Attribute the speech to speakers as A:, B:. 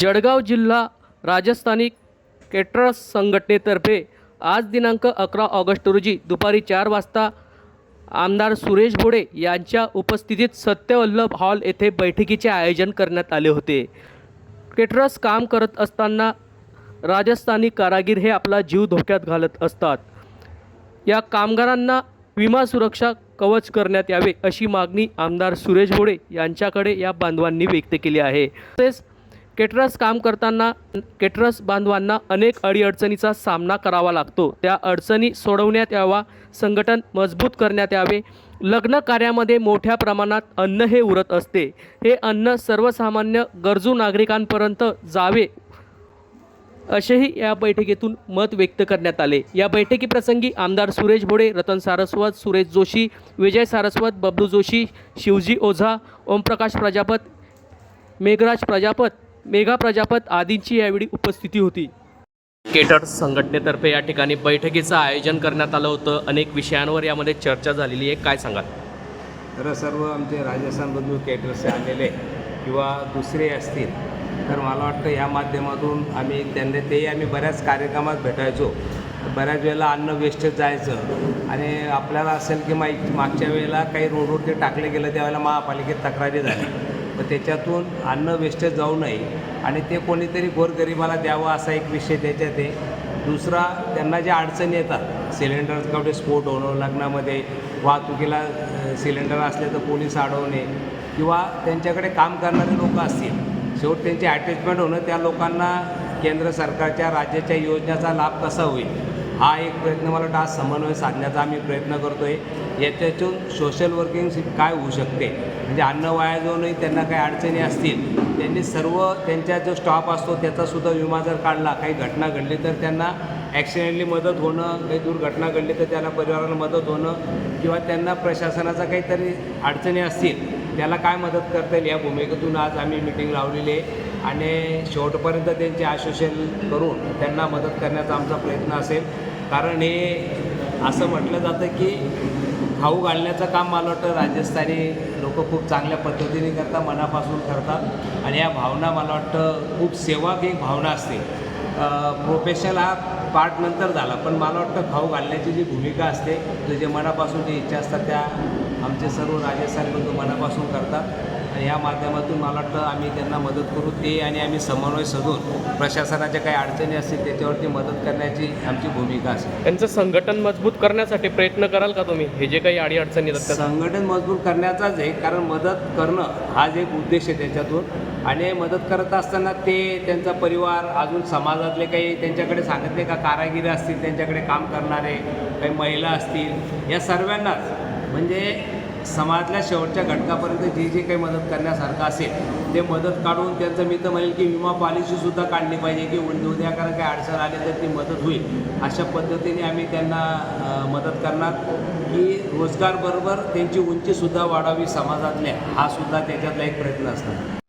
A: जळगाव जिल्हा राजस्थानी केटरर्स संघटनेतर्फे आज दिनांक अकरा ऑगस्ट रोजी दुपारी चार वाजता आमदार सुरेश भोडे यांच्या उपस्थितीत सत्यवल्लभ हॉल येथे बैठकीचे आयोजन करण्यात आले होते. केटरर्स काम करत असताना राजस्थानी कारागीर हे आपला जीव धोक्यात घालत असतात. या कामगारांना विमा सुरक्षा कवच करण्यात यावे अशी मागणी आमदार सुरेश भोडे यांच्याकडे या बांधवांनी व्यक्त केली आहे. तसेच केटरस काम करताना केटरस बांधवांना अनेक अडीअडचणीचा सामना करावा लागतो. त्या अडचणी सोडवण्यात यावा संघटन मजबूत करण्यात यावे. लग्न कार्यामध्ये मोठ्या प्रमाणात अन्न हे उरत असते. हे अन्न सर्वसामान्य गरजू नागरिकांपर्यंत जावे असेही या बैठकीतून मत व्यक्त करण्यात आले. या बैठकीप्रसंगी आमदार सुरेश भोडे रतन सारस्वत सुरेश जोशी विजय सारस्वत बबलू जोशी शिवजी ओझा ओमप्रकाश प्रजापत मेघराज प्रजापत मेघा प्रजापत आदींची यावेळी उपस्थिती होती. केटर्स संघटनेतर्फे या ठिकाणी बैठकीचं आयोजन करण्यात आलं होतं. अनेक विषयांवर यामध्ये चर्चा झालेली आहे. काय सांगाल?
B: तर सर्व आमचे राजस्थान बंधू केटर्सचे आलेले किंवा दुसरे असतील तर मला वाटतं ह्या माध्यमातून आम्ही त्यांना तेही आम्ही बऱ्याच कार्यक्रमात भेटायचो. बऱ्याच वेळेला अन्न वेस्टेज जायचं. आणि आपल्याला असेल की माग मागच्या वेळेला काही रोडवरती टाकले गेलं त्यावेळेला महापालिकेत तक्रारी झाली. तर त्याच्यातून अन्न वेस्टेज जाऊ नये आणि ते कोणीतरी गोरगरिबाला द्यावं असा एक विषय त्याच्यात आहे. दुसरा त्यांना ज्या अडचणी येतात सिलेंडर स्फोट होणं लग्नामध्ये वाहतुकीला सिलेंडर असले तर पोलीस अडवणे किंवा त्यांच्याकडे काम करणारे लोक असतील शेवट त्यांची अटॅचमेंट होणं त्या लोकांना केंद्र सरकारच्या राज्याच्या योजनेचा लाभ कसा होईल? हा एक प्रयत्न मला वाटतं आज समन्वय साधण्याचा आम्ही प्रयत्न करतो आहे याच्यातून सोशल वर्किंग काय होऊ शकते? म्हणजे अन्न वाया जाऊनही त्यांना काही अडचणी असतील त्यांनी सर्व त्यांचा जो स्टॉप असतो त्याचासुद्धा विमा जर काढला काही घटना घडली तर त्यांना ॲक्सिडेंटली मदत होणं काही दुर्घटना घडली तर त्याला परिवाराला मदत होणं किंवा त्यांना प्रशासनाचा काहीतरी अडचणी असतील त्याला काय मदत करता येईल या भूमिकेतून आज आम्ही मिटिंग लावलेली आहे. आणि शेवटपर्यंत त्यांचे आश्वासन करून त्यांना मदत करण्याचा आमचा प्रयत्न असेल. कारण हे असं म्हटलं जातं की खाऊ घालण्याचं काम मला वाटतं राजस्थानी लोक खूप चांगल्या पद्धतीने करतात मनापासून करतात. आणि या भावना मला वाटतं खूप सेवाक एक भावना असते. प्रोफेशनल हा पार्ट नंतर झाला पण मला वाटतं खाऊ घालण्याची जी भूमिका असते जे मनापासून जी इच्छा असतात त्या आमचे सर्व राजस्थानी बंधू मनापासून करतात. आणि या माध्यमातून मला वाटतं आम्ही त्यांना मदत करू. ते आणि आम्ही समन्वय साधून प्रशासनाच्या काही अडचणी असतील त्याच्यावरती मदत करण्याची आमची भूमिका असेल.
A: त्यांचं संघटन मजबूत करण्यासाठी प्रयत्न कराल का तुम्ही? हे जे काही येतात त्या-
B: संघटन मजबूत करण्याचाच आहे कारण मदत करणं हाच एक उद्देश आहे त्याच्यातून. आणि मदत करत असताना ते त्यांचा परिवार अजून समाजातले काही त्यांच्याकडे सांगितले का कारागिरी असतील त्यांच्याकडे काम करणारे काही महिला असतील या सर्वांनाच. म्हणजे समाजातल्या शेवटच्या घटकापर्यंत जे जे काही मदत करण्यासारखं असेल ते मदत काढून त्यांचं मी तर म्हणेल की विमा पॉलिसीसुद्धा काढली पाहिजे की उद्या कारण काही अडचण आली तर ती मदत होईल. अशा पद्धतीने आम्ही त्यांना मदत करणार. की रोजगारबरोबर त्यांची उंचीसुद्धा वाढावी समाजातल्या हा सुद्धा त्याच्यातला एक प्रयत्न असतो